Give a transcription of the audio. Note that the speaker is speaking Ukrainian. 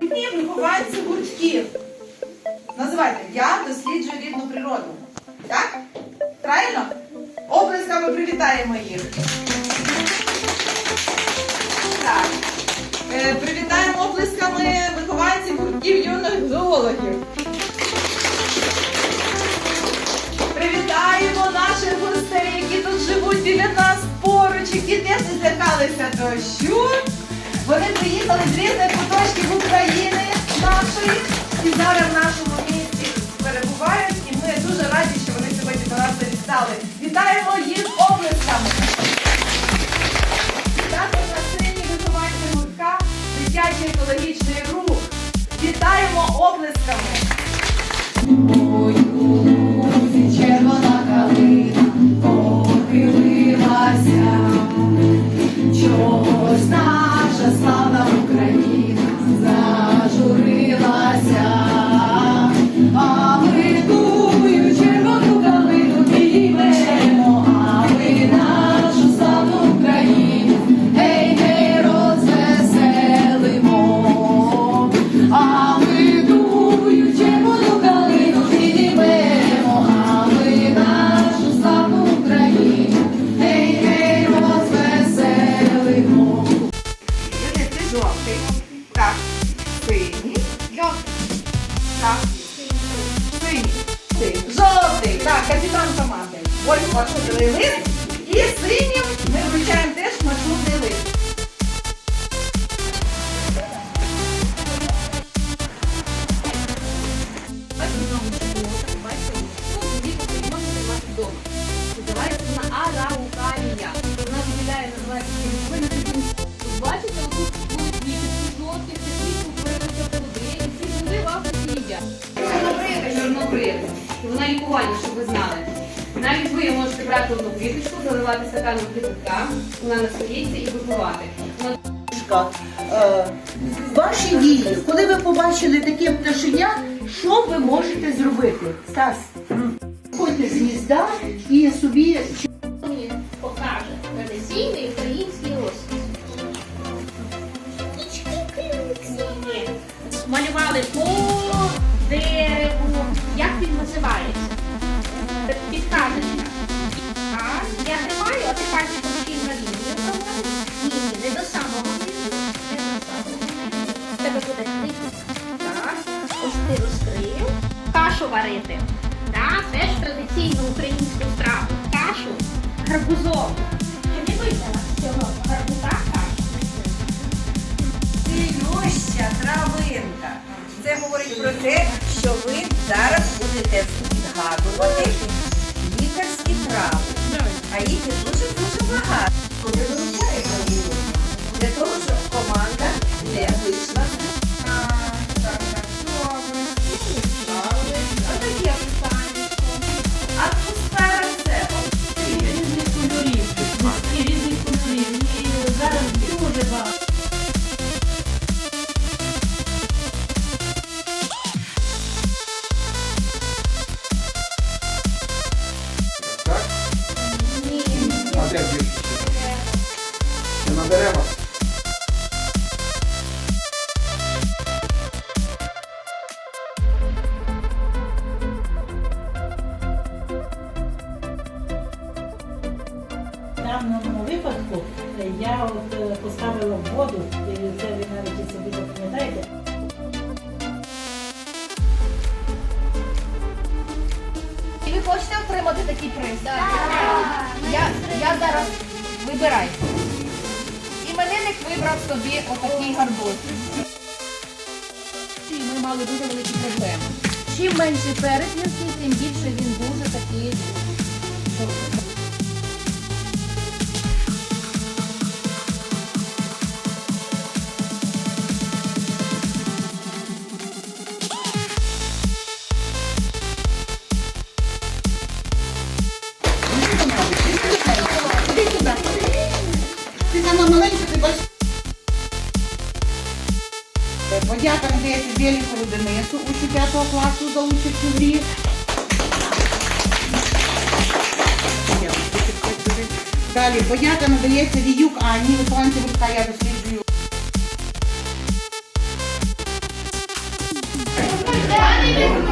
Дні вихованці гуртків. Називайте Я досліджую рідну природу. Так? Правильно? Оплесками привітаємо їх. Так. Е, Привітаємо оплесками вихованців гуртків юних зоологів. Біля нас поруч, які теж злякалися дощу. Вони приїхали з різних куточків України нашої і зараз в нашому місті перебувають. І ми дуже раді, що вони сьогодні до нас завітали. Вітаємо їх облисками. Також на сцені вихованці гуртка дитячий екологічний рух. Вітаємо облисками. Капітан команди. Ось маршрутний лист. І синім ми вручаємо теж маршрутний лист. Називається вона араукарія. Вона виділяє, називається таким Бачите, отут будуть квіти жовті, квітку перевести плоди, і ці плоди в Вона знали. Навіть ви можете брати одну квіточку, заливати стаканом кипятка, вона настоїться і випивати. Е, Ваші дії, коли ви побачили таке пташеня, що ви можете зробити? Стас, ходьте з гнізда і собі мені покаже традиційний український розпис. Малювали по дереву. Як він називається? Ось. Кашу варити. Так, це ж традиційну українську страву. Кашу гарбузову. Чи не випила цього гарбуза кашу? Цілюща травинка. Це говорить про те, що ви зараз будете згадувати лікарські трави. А їх є дуже-дуже багато. На. В даному випадку я от е, поставила в воду, і це ви навіть собі запам'ятаєте. І ви хочете отримати такий приз? Я, я зараз вибираю. Іменинник вибрав собі отакий гарбуз. І ми мали дуже великі проблеми. Чим менше перець тим більше він дуже такий. Сама маленька, ти бачиш. Подяка надається Білікову Денису, учню 5 класу за участь у грі. Далі подяка надається Віюк Анні, вихованці гуртка я досліджую. Thank